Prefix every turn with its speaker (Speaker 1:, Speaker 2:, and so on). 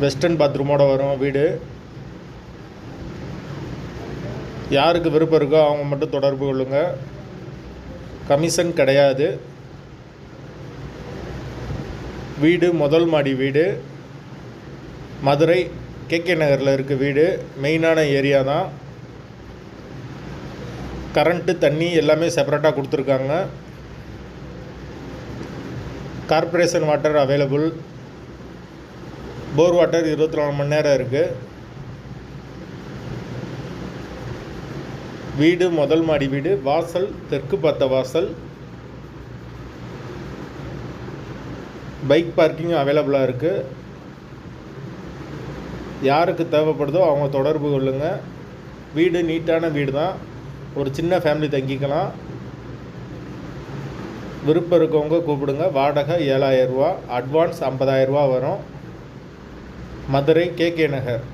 Speaker 1: Western பாத்ரூமோட வரும் வீடு. யாருக்கு விருப்பம் இருக்கோ அவங்க மட்டும் தொடர்பு கொள்ளுங்கள் கமிஷன் கிடையாது. வீடு முதல் மாடி வீடு. மதுரை கேகே நகரில் இருக்க வீடு. மெயினான ஏரியா தான். கரண்ட்டு தண்ணி எல்லாமே செப்பரேட்டாக கொடுத்துருக்காங்க. Corporation water available. Bore water இருபத்தி நாலு மணி நேரம் இருக்குது வீடு முதல் மாடி வீடு வாசல் தெற்கு பார்த்த வாசல். பைக் பார்க்கிங் அவைலபிளாக இருக்குது யாருக்கு தேவைப்படுதோ அவங்க தொடர்பு கொள்ளுங்கள் வீடு நீட்டான வீடு தான் ஒரு சின்ன ஃபேமிலி தங்கிக்கலாம். விருப்பம் இருக்கவங்க கூப்பிடுங்க. வாடகை ஏழாயிரரூவா அட்வான்ஸ் ஐம்பதாயிரரூவா வரும். Madurai K K Nagar.